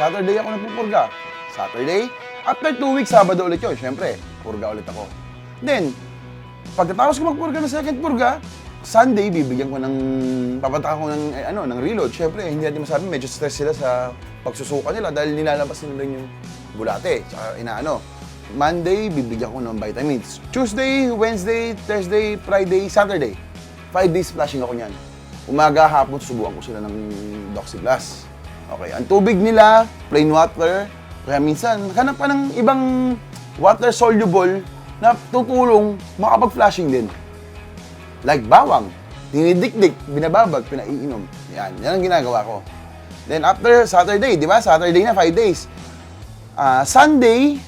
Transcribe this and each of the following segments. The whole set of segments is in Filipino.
Saturday ako nagpupurga. Saturday. After two weeks, Sabado ulit yun. Siyempre, purga ulit ako. Then, pagkatapos ko magpurga ng second purga, Sunday, bibigyan ko ng, papataka ko ng, eh, ano, ng reload. Siyempre, hindi natin masabi, medyo stress sila sa pagsusuka nila dahil nilalabas nila yung bulate. Tsaka inaano. Monday, bibigyan ko ng vitamins. Tuesday, Wednesday, Thursday, Friday, Saturday. Five days flashing ako niyan. Umaga, hapon, susubukan ko sila ng Doxyplus. Okay, ang tubig nila, plain water. Kaya minsan, hanap pa ng ibang water soluble na tutulong makapag-flashing din. Like bawang, dinidikdik, binababag, pinaiinom. Yan, yan ang ginagawa ko. Then after Saturday, di ba? Saturday na, 5 days. Ah, Sunday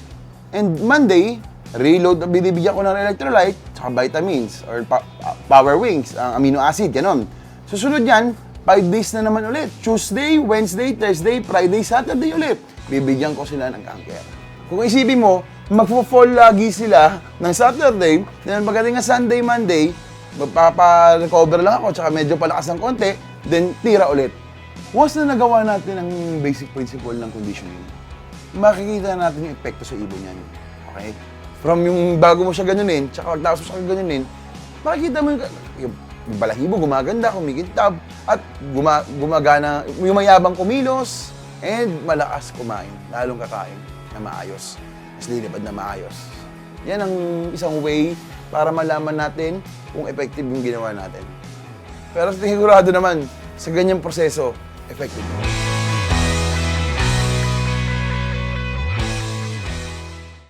and Monday, reload, binibigyan ko ng electrolyte, tsaka vitamins, or pa- ah, power wings, ang amino acid, ganon. Susunod yan, 5 days na naman ulit. Tuesday, Wednesday, Thursday, Friday, Saturday ulit. Bibigyan ko sila ng cancer. Kung isipin mo, magpo-fall lagi sila ng Saturday, then pagdating ng Sunday, Monday, magpapa-recover lang ako, tsaka medyo palakas ng konti, then tira ulit. Once na nagawa natin ang basic principle ng conditioning, makikita natin yung epekto sa ibon niyan. Okay? From yung bago mo siya ganunin, tsaka pagtapos mo siya ganunin, makikita mo yung, yung balahibo gumaganda, kumikintab, at guma, gumagana, yung mayabang kumilos, and malakas kumain, lalong kakain na maayos. Mas lilipad na maayos. Yan ang isang way para malaman natin kung effective yung ginawa natin. Pero sigurado naman, sa ganyang proseso, effective.